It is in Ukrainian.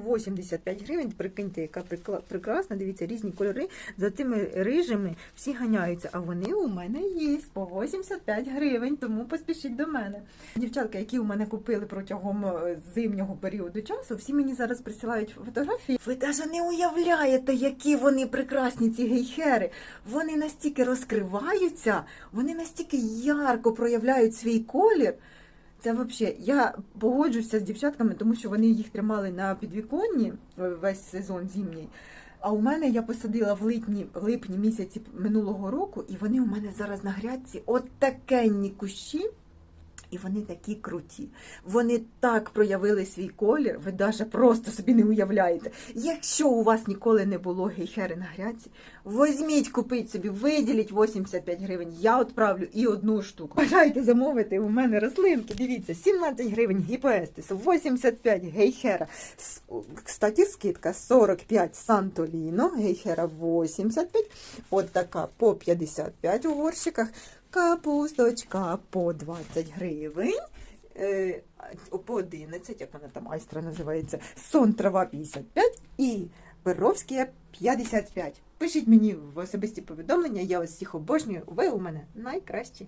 185 гривень. Прикиньте, яка прекрасна. Дивіться, різні кольори. За цими рижими всі ганяються. А вони у мене є по 85 гривень, тому поспішіть до мене. Дівчатка, які у мене купили протягом е, зимнього періоду часу, всі мені зараз присилають фотографії. Ви навіть не уявляєте, які вони прекрасні, ці гейхери. Вони настільки розкриваються, вони настільки ярко проявляють свій колір. Це взагалі, я погоджуся з дівчатками, тому що вони їх тримали на підвіконні е, весь сезон зимній. А у мене я посадила в липні, в липні місяці минулого року, і вони у мене зараз на грядці от такенні кущі. І вони такі круті. Вони так проявили свій колір, ви навіть просто собі не уявляєте. Якщо у вас ніколи не було гейхери на грядці, візьміть, купіть собі, виділіть 85 гривень. Я відправлю і одну штуку. Бажаєте замовити у мене рослинки. Дивіться, 17 гривень гіпоестис, 85 гейхера. Кстати, скидка 45 Сантоліно, гейхера 85. От така по 55 у горщиках. Капусточка по 20 гривень. Е, по 11, як вона там айстра називається, сон трава 55 і Перовське 55. Пишіть мені в особисті повідомлення, я вас всіх обожнюю. Ви у мене найкращі.